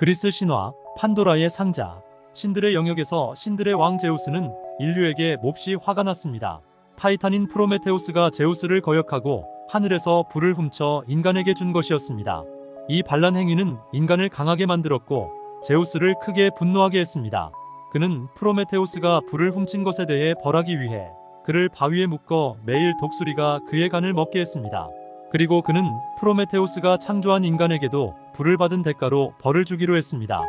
그리스 신화 판도라의 상자 신들의 영역에서 신들의 왕 제우스는 인류에게 몹시 화가 났습니다. 타이탄인 프로메테우스가 제우스를 거역하고 하늘에서 불을 훔쳐 인간에게 준 것이었습니다. 이 반란 행위는 인간을 강하게 만들었고 제우스를 크게 분노하게 했습니다. 그는 프로메테우스가 불을 훔친 것에 대해 벌하기 위해 그를 바위에 묶어 매일 독수리가 그의 간을 먹게 했습니다. 그리고 그는 프로메테우스가 창조한 인간에게도 불을 받은 대가로 벌을 주기로 했습니다.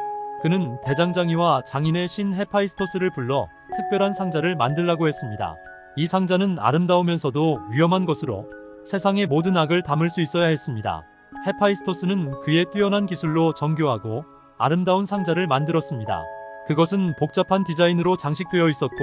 그는 대장장이와 장인의 신 헤파이스토스를 불러 특별한 상자를 만들라고 했습니다. 이 상자는 아름다우면서도 위험한 것으로 세상의 모든 악을 담을 수 있어야 했습니다. 헤파이스토스는 그의 뛰어난 기술로 정교하고 아름다운 상자를 만들었습니다. 그것은 복잡한 디자인으로 장식되어 있었고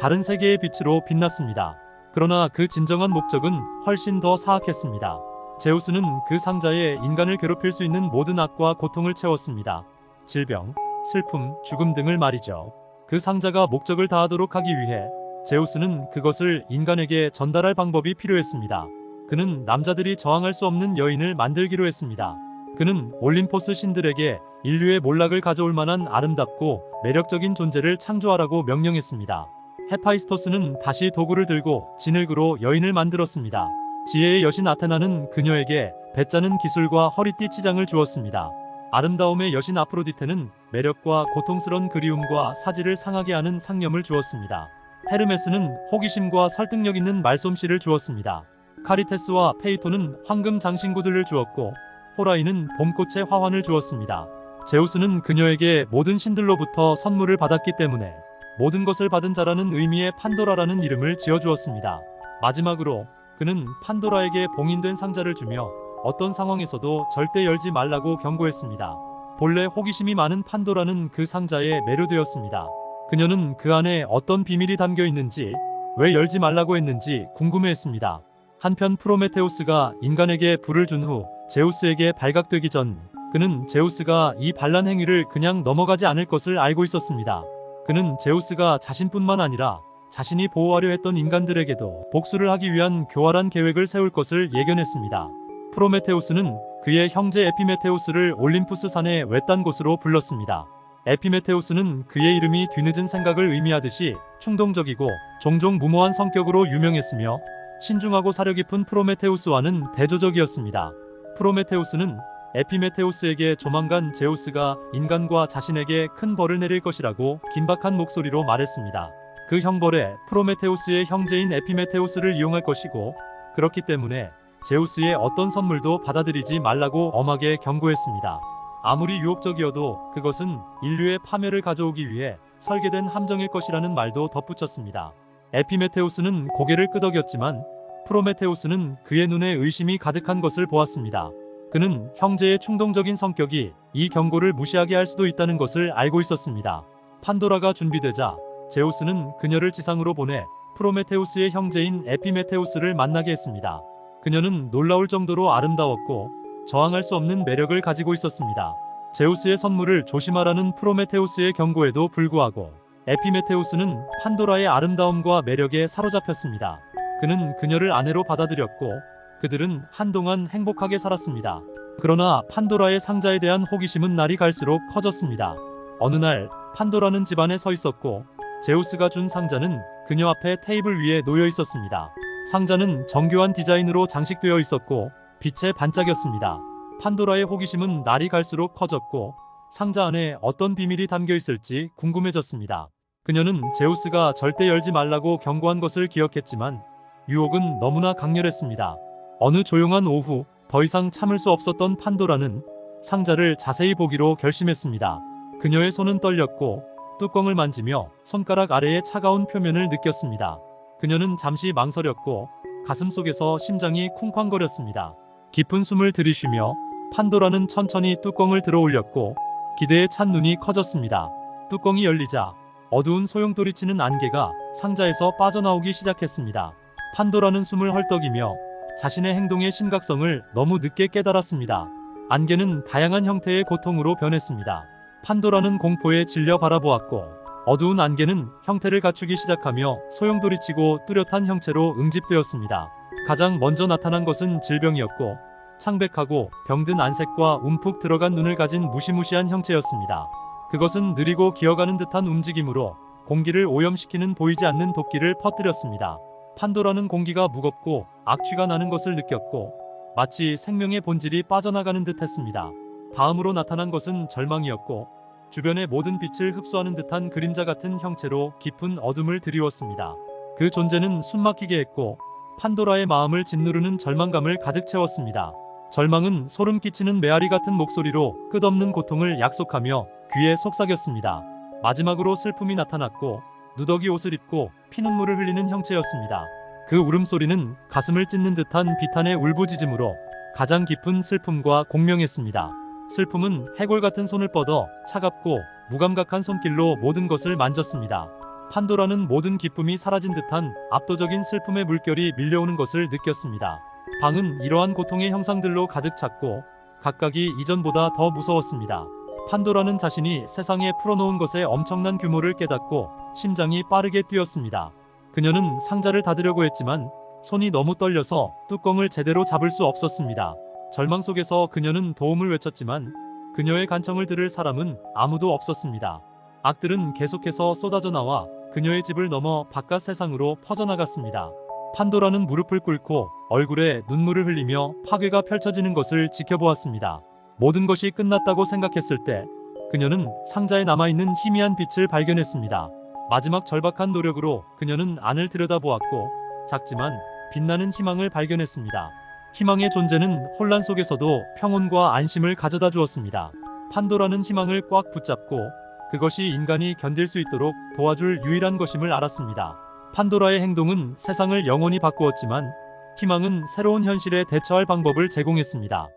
다른 세계의 빛으로 빛났습니다. 그러나 그 진정한 목적은 훨씬 더 사악했습니다. 제우스는 그 상자에 인간을 괴롭힐 수 있는 모든 악과 고통을 채웠습니다. 질병, 슬픔, 죽음 등을 말이죠. 그 상자가 목적을 다하도록 하기 위해 제우스는 그것을 인간에게 전달할 방법이 필요했습니다. 그는 남자들이 저항할 수 없는 여인을 만들기로 했습니다. 그는 올림포스 신들에게 인류의 몰락을 가져올 만한 아름답고 매력적인 존재를 창조하라고 명령했습니다. 헤파이스토스는 다시 도구를 들고 진흙으로 여인을 만들었습니다. 지혜의 여신 아테나는 그녀에게 배짜는 기술과 허리띠 치장을 주었습니다. 아름다움의 여신 아프로디테는 매력과 고통스런 그리움과 사지를 상하게 하는 상념을 주었습니다. 헤르메스는 호기심과 설득력 있는 말솜씨를 주었습니다. 카리테스와 페이토는 황금 장신구들을 주었고 호라이는 봄꽃의 화환을 주었습니다. 제우스는 그녀에게 모든 신들로부터 선물을 받았기 때문에 모든 것을 받은 자라는 의미의 판도라라는 이름을 지어주었습니다. 마지막으로 그는 판도라에게 봉인된 상자를 주며 어떤 상황에서도 절대 열지 말라고 경고했습니다. 본래 호기심이 많은 판도라는 그 상자에 매료되었습니다. 그녀는 그 안에 어떤 비밀이 담겨 있는지, 왜 열지 말라고 했는지 궁금해했습니다. 한편 프로메테우스가 인간에게 불을 준 후 제우스에게 발각되기 전 그는 제우스가 이 반란 행위를 그냥 넘어가지 않을 것을 알고 있었습니다. 그는 제우스가 자신뿐만 아니라 자신이 보호하려 했던 인간들에게도 복수를 하기 위한 교활한 계획을 세울 것을 예견했습니다. 프로메테우스는 그의 형제 에피메테우스를 올림푸스 산의 외딴 곳으로 불렀습니다. 에피메테우스는 그의 이름이 뒤늦은 생각을 의미하듯이 충동적이고 종종 무모한 성격으로 유명했으며 신중하고 사려 깊은 프로메테우스와는 대조적이었습니다. 프로메테우스는 에피메테우스에게 조만간 제우스가 인간과 자신에게 큰 벌을 내릴 것이라고 긴박한 목소리로 말했습니다. 그 형벌에 프로메테우스의 형제인 에피메테우스를 이용할 것이고 그렇기 때문에 제우스의 어떤 선물도 받아들이지 말라고 엄하게 경고했습니다. 아무리 유혹적이어도 그것은 인류의 파멸을 가져오기 위해 설계된 함정일 것이라는 말도 덧붙였습니다. 에피메테우스는 고개를 끄덕였지만 프로메테우스는 그의 눈에 의심이 가득한 것을 보았습니다. 그는 형제의 충동적인 성격이 이 경고를 무시하게 할 수도 있다는 것을 알고 있었습니다. 판도라가 준비되자 제우스는 그녀를 지상으로 보내 프로메테우스의 형제인 에피메테우스를 만나게 했습니다. 그녀는 놀라울 정도로 아름다웠고 저항할 수 없는 매력을 가지고 있었습니다. 제우스의 선물을 조심하라는 프로메테우스의 경고에도 불구하고 에피메테우스는 판도라의 아름다움과 매력에 사로잡혔습니다. 그는 그녀를 아내로 받아들였고 그들은 한동안 행복하게 살았습니다. 그러나 판도라의 상자에 대한 호기심은 날이 갈수록 커졌습니다. 어느 날 판도라는 집안에 서 있었고 제우스가 준 상자는 그녀 앞에 테이블 위에 놓여 있었습니다. 상자는 정교한 디자인으로 장식되어 있었고 빛에 반짝였습니다. 판도라의 호기심은 날이 갈수록 커졌고 상자 안에 어떤 비밀이 담겨 있을지 궁금해졌습니다. 그녀는 제우스가 절대 열지 말라고 경고한 것을 기억했지만 유혹은 너무나 강렬했습니다. 어느 조용한 오후 더 이상 참을 수 없었던 판도라는 상자를 자세히 보기로 결심했습니다. 그녀의 손은 떨렸고 뚜껑을 만지며 손가락 아래의 차가운 표면을 느꼈습니다. 그녀는 잠시 망설였고 가슴 속에서 심장이 쿵쾅거렸습니다. 깊은 숨을 들이쉬며 판도라는 천천히 뚜껑을 들어 올렸고 기대에 찬 눈이 커졌습니다. 뚜껑이 열리자 어두운 소용돌이치는 안개가 상자에서 빠져나오기 시작했습니다. 판도라는 숨을 헐떡이며 자신의 행동의 심각성을 너무 늦게 깨달았습니다. 안개는 다양한 형태의 고통으로 변했습니다. 판도라는 공포에 질려 바라보았고 어두운 안개는 형태를 갖추기 시작하며 소용돌이치고 뚜렷한 형체로 응집되었습니다. 가장 먼저 나타난 것은 질병이었고 창백하고 병든 안색과 움푹 들어간 눈을 가진 무시무시한 형체였습니다. 그것은 느리고 기어가는 듯한 움직임으로 공기를 오염시키는 보이지 않는 도끼를 퍼뜨렸습니다. 판도라는 공기가 무겁고 악취가 나는 것을 느꼈고 마치 생명의 본질이 빠져나가는 듯 했습니다. 다음으로 나타난 것은 절망이었고 주변의 모든 빛을 흡수하는 듯한 그림자 같은 형체로 깊은 어둠을 드리웠습니다. 그 존재는 숨막히게 했고 판도라의 마음을 짓누르는 절망감을 가득 채웠습니다. 절망은 소름 끼치는 메아리 같은 목소리로 끝없는 고통을 약속하며 귀에 속삭였습니다. 마지막으로 슬픔이 나타났고 누더기 옷을 입고 피눈물을 흘리는 형체였습니다. 그 울음소리는 가슴을 찢는 듯한 비탄의 울부짖음으로 가장 깊은 슬픔과 공명했습니다. 슬픔은 해골 같은 손을 뻗어 차갑고 무감각한 손길로 모든 것을 만졌습니다. 판도라는 모든 기쁨이 사라진 듯한 압도적인 슬픔의 물결이 밀려오는 것을 느꼈습니다. 방은 이러한 고통의 형상들로 가득 찼고 각각이 이전보다 더 무서웠습니다. 판도라는 자신이 세상에 풀어놓은 것의 엄청난 규모를 깨닫고 심장이 빠르게 뛰었습니다. 그녀는 상자를 닫으려고 했지만 손이 너무 떨려서 뚜껑을 제대로 잡을 수 없었습니다. 절망 속에서 그녀는 도움을 외쳤지만 그녀의 간청을 들을 사람은 아무도 없었습니다. 악들은 계속해서 쏟아져 나와 그녀의 집을 넘어 바깥 세상으로 퍼져나갔습니다. 판도라는 무릎을 꿇고 얼굴에 눈물을 흘리며 파괴가 펼쳐지는 것을 지켜보았습니다. 모든 것이 끝났다고 생각했을 때 그녀는 상자에 남아있는 희미한 빛을 발견했습니다. 마지막 절박한 노력으로 그녀는 안을 들여다보았고 작지만 빛나는 희망을 발견했습니다. 희망의 존재는 혼란 속에서도 평온과 안심을 가져다 주었습니다. 판도라는 희망을 꽉 붙잡고 그것이 인간이 견딜 수 있도록 도와줄 유일한 것임을 알았습니다. 판도라의 행동은 세상을 영원히 바꾸었지만 희망은 새로운 현실에 대처할 방법을 제공했습니다.